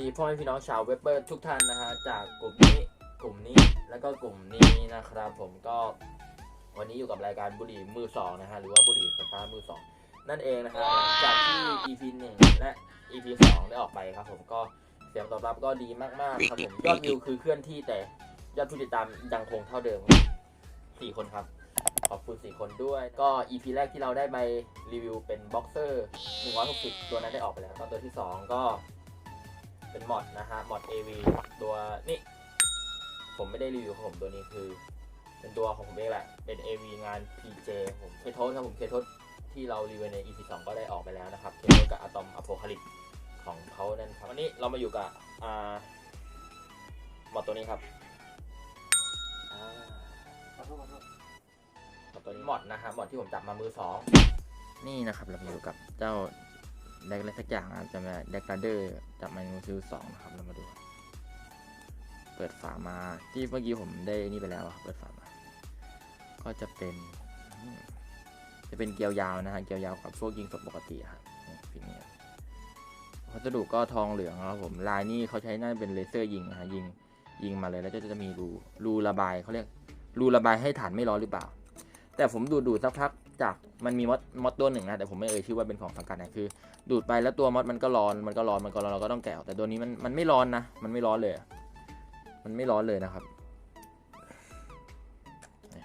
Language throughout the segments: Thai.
ดีพ่อแม่พี่น้องชาวเว็บเบอร์ทุกท่านนะฮะจากกลุ่มนี้กลุ่มนี้แล้วก็กลุ่มนี้นะครับผมก็วันนี้อยู่กับรายการบุหรี่มือสองนะฮะหรือว่าบุหรี่ไฟฟ้ามือสองนั่นเองนะฮะหลังจากที่ EP หนึ่งและ EP สองได้ออกไปครับ ผมก็เสียงตอบรับก็ดีมากๆครับผมยอดวิวคือเคลื่อนที่แต่ยอดผู้ติดตามยังคงเท่าเดิมสี่คนครับขอบคุณสี่คนด้วยก็ EP แรกที่เราได้ไปรีวิวเป็นบ็อกเซอร์160 ตัวนั้นได้ออกไปแล้วก็ตัวที่ 2 ก็ เป็นมอดนะฮะมอด AV ตัวนี่ ผมไม่ได้รีวิวของผมตัวนี้คือ เป็นตัวของผมเองแหละ เป็น AV งาน PJ ผมเคโทสครับผมเคโทสที่เรารีวิวใน EP 2 ก็ได้ออกไปแล้วนะครับเคโทสกับอะตอมอโพคาลิปของเขานั่นครับวันนี้เรามาอยู่กับอ่ามอดตัวนี้ครับอ่ากับตัวนี้มอดนะฮะมอดที่ผมจับมามือสองนี่นะครับเราอยู่กับเจ้า แดกอะไรสักอย่างนะครับจะมาแดกราเดอร์จับมามือซื้อสองนะครับเรามาดู เปิดฝามาที่เมื่อกี้ผมได้นี่ไปแล้วเปิดฝามา ก็จะเป็น จะเป็นเกลียวยาวนะฮะเกลียวยาวกับพวกยิงสดปกติครับนี่ฟินเนี่ยวัสดุก็ทองเหลืองครับผมลายนี่เขาใช้น่าเป็นเลเซอร์ยิงนะฮะยิงยิงมาเลยแล้วก็จะมีรูรูระบายเขาเรียกรูระบายให้ฐานไม่ร้อนหรือเปล่า แต่ผมดูดดูดสักพักจากมันมีมอดมอดตัวหนึ่งนะแต่ผมไม่เอ่ยชื่อว่าเป็นของสังกัดไหนคือ ดูดไปแล้วตัวมอดมันก็ร้อนมันก็ร้อนมันก็ร้อนเราก็ต้องแกะแต่ตัวนี้มันมันไม่ร้อนนะมันไม่ร้อนเลย มันไม่ร้อนเลยนะครับนี่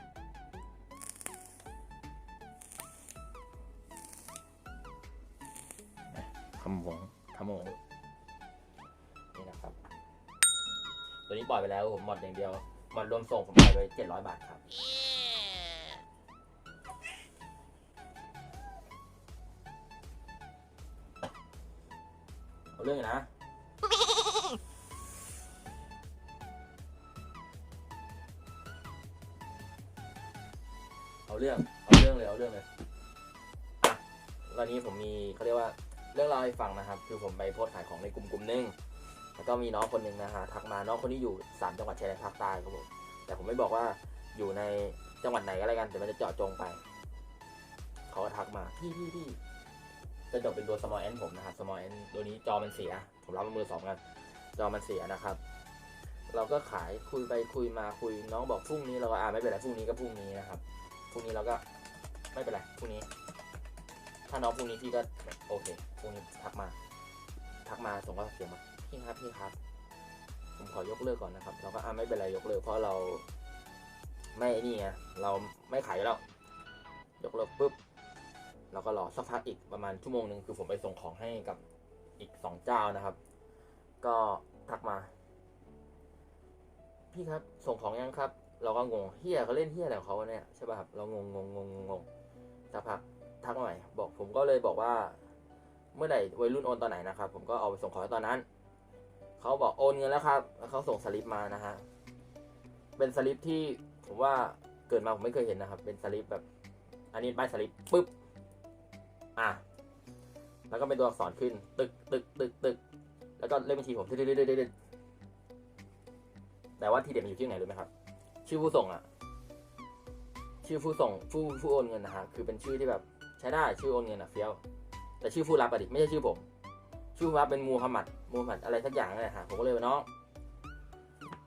นี่ขมงขมงนี่นะครับ ตัวนี้ปล่อยไปแล้วผมหมดอย่างเดียวหมดรวมส่งผมปล่อยไปเจ็ดร้อยบาทครับ เรื่องอยู่นะเอาเรื่องเอาเรื่องเลยเอาเรื่องเลยอะวันนี้ผมมีเขาเรียกว่าเรื่องเล่าให้ฟังนะครับ คือผมไปโพสต์ขายของในกลุ่มกลุ่มหนึงแล้วก็มีน้องคนหนึ่งนะฮะทักมาน้องคนนี้อยู่สามจังหวัดชายแดนภาคใต้ครับผมแต่ผมไม่บอกว่าอยู่ในจังหวัดไหนก็แล้วกันแต่มันจะเจาะจงไปเขาก็ทักมาพี่พี่พี่ จะจบเป็นตัว small end ผมนะครับ small end ตัวนี้จอมันเสีย ผมรับมือสองกันจอมันเสียนะครับ เราก็ขายคุยไปคุยมาคุยน้องบอกพรุ่งนี้เราก็อ่าไม่เป็นไรพรุ่งนี้ก็พรุ่งนี้นะครับพรุ่งนี้เราก็ไม่เป็นไรพรุ่งนี้ ถ้าน้องพรุ่งนี้พี่ก็โอเคพรุ่งนี้ทักมา ทักมาส่งข้อเสียงมาพี่ครับพี่ครับ ผมขอยกเลิกก่อนนะครับ เราก็อ่าไม่เป็นไรยกเลิกเพราะเราไม่นี่ไงเราไม่ขายแล้ว ยกเลิกปุ๊บ เราก็รอสักพักอีกประมาณชั่วโมงหนึ่งคือผมไปส่งของให้กับอีกสองเจ้านะครับ ก็ทักมา พี่ครับ ส่งของยังครับ เราก็งงเฮียเขาเล่นเฮียอะไรของเขาเนี่ยใช่ป่ะครับเรางงงงงงงงสักพักทักใหม่บอกผมก็เลยบอกว่า เมื่อไหร่วัยรุ่นโอนตอนไหนนะครับ ผมก็เอาไปส่งของตอนนั้นเขาบอกโอนเงินแล้วครับ แล้วเขาส่งสลิปมานะฮะเป็นสลิปที่ผมว่าเกิดมาผมไม่เคยเห็นนะครับ เป็นสลิปแบบ อันนี้ป้ายสลิปปุ๊บ อะแล้วก็เป็นตัวอักษรขึ้น ตึกตึกตึกตึกแล้วก็เลขบัญชีผมตึกตึกตึกตึกแต่ว่าทีเด็ดมันอยู่ที่ไหนรู้ไหมครับ ชื่อผู้ส่งอะ ชื่อผู้ส่งผู้ผู้โอนเงินนะฮะคือเป็นชื่อที่แบบใช้ได้ชื่อโอนเงินอะเฟี้ยว แต่ชื่อผู้รับอะดิไม่ใช่ชื่อผม ชื่อผู้รับเป็นมูฮัมหมัดมูฮัมหมัดอะไรสักอย่างเลยฮะผมก็เลยว่าน้อง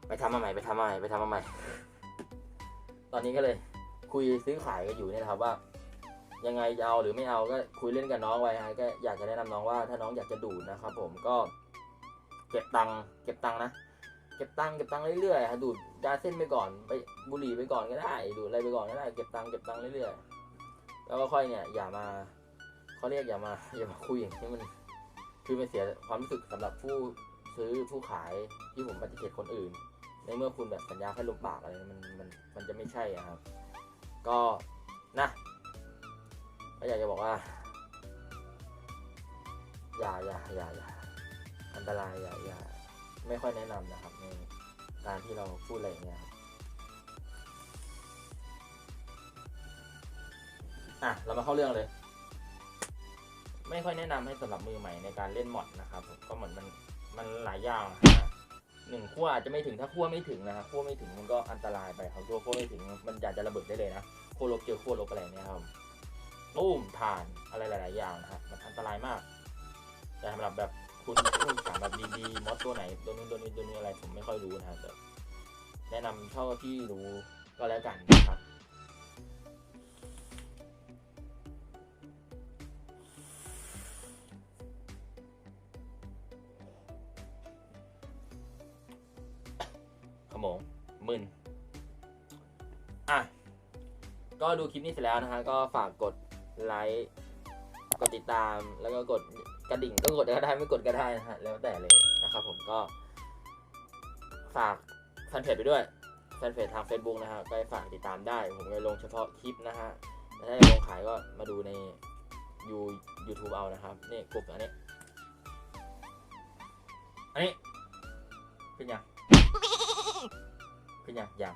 ไปทำมาใหม่ไปทำมาใหม่ไปทำมาใหม่ ตอนนี้ก็เลยคุยซื้อขายกันอยู่เนี่ยครับว่า ยังไงจะเอาหรือไม่เอาก็คุยเล่นกับน้องไว้ฮะก็อยากจะแนะนำน้องว่าถ้าน้องอยากจะดูดนะครับผมก็เก็บตังค์เก็บตังค์นะเก็บตังค์เก็บตังค์เรื่อยๆฮะดูดยาเส้นไปก่อนไปบุหรี่ไปก่อนก็ได้ ดูดอะไรไปก่อนก็ได้เก็บตังค์เก็บตังค์เรื่อยๆแล้วก็ค่อยเนี่ยอย่ามาเขาเรียกอย่ามาอย่ามาคุยอย่างนี้มันคือมันเสียความรู้สึกสำหรับผู้ซื้อผู้ขายที่ผมปฏิเสธคนอื่น ในเมื่อคุณแบบสัญญาแค่ลมปากอะไรมันมันมันจะไม่ใช่ครับ ก็นะ ก็อยากจะบอกว่า อย่าอย่าอย่าอย่าอันตรายอย่าอย่าไม่ค่อยแนะนำนะครับ ในการที่เราพูดอะไรอย่างเงี้ยอะเรามาเข้าเรื่องเลย ไม่ค่อยแนะนำให้สำหรับมือใหม่ในการเล่นมอดนะครับก็เหมือนมันมันหลายอย่างนะฮะหนึ่งขั้วอาจจะไม่ถึงถ้าขั้วไม่ถึงนะครับขั้วไม่ถึงมันก็อันตรายไปครับตัวขั้วไม่ถึงมันอยากจะระเบิดได้เลยนะขั้วลบเจอขั้วลบอะไรเงี้ยครับ ตุ้มถ่านอะไรหลาย ๆ อย่างนะครับมันอันตรายมาก แต่สำหรับแบบคุณผู้ถามแบบดีๆมอสตัวไหนตัวนู้นตัวนี้ตัวนี้อะไรผมไม่ค่อยรู้นะครับแต่แนะนำเท่าที่รู้ก็แล้วกันนะครับขโมงมึนอะ ก็ดูคลิปนี้เสร็จแล้วนะฮะ ก็ฝากกด ไลค์กดติดตามแล้วก็กดกระดิ่งก็กดก็ได้ไม่กดก็ได้นะฮะแล้วแต่เลยนะครับผมก็ ฝากแฟนเพจไปด้วยแฟนเพจทาง Facebook นะฮะก็ฝากติดตามได้ ผมจะลงเฉพาะคลิปนะฮะถ้าจะลงขายก็มาดูในยู YouTube เอานะครับนี่กลุ่มอันนี้อันนี้ขึ้นยังขึ้นยังยัง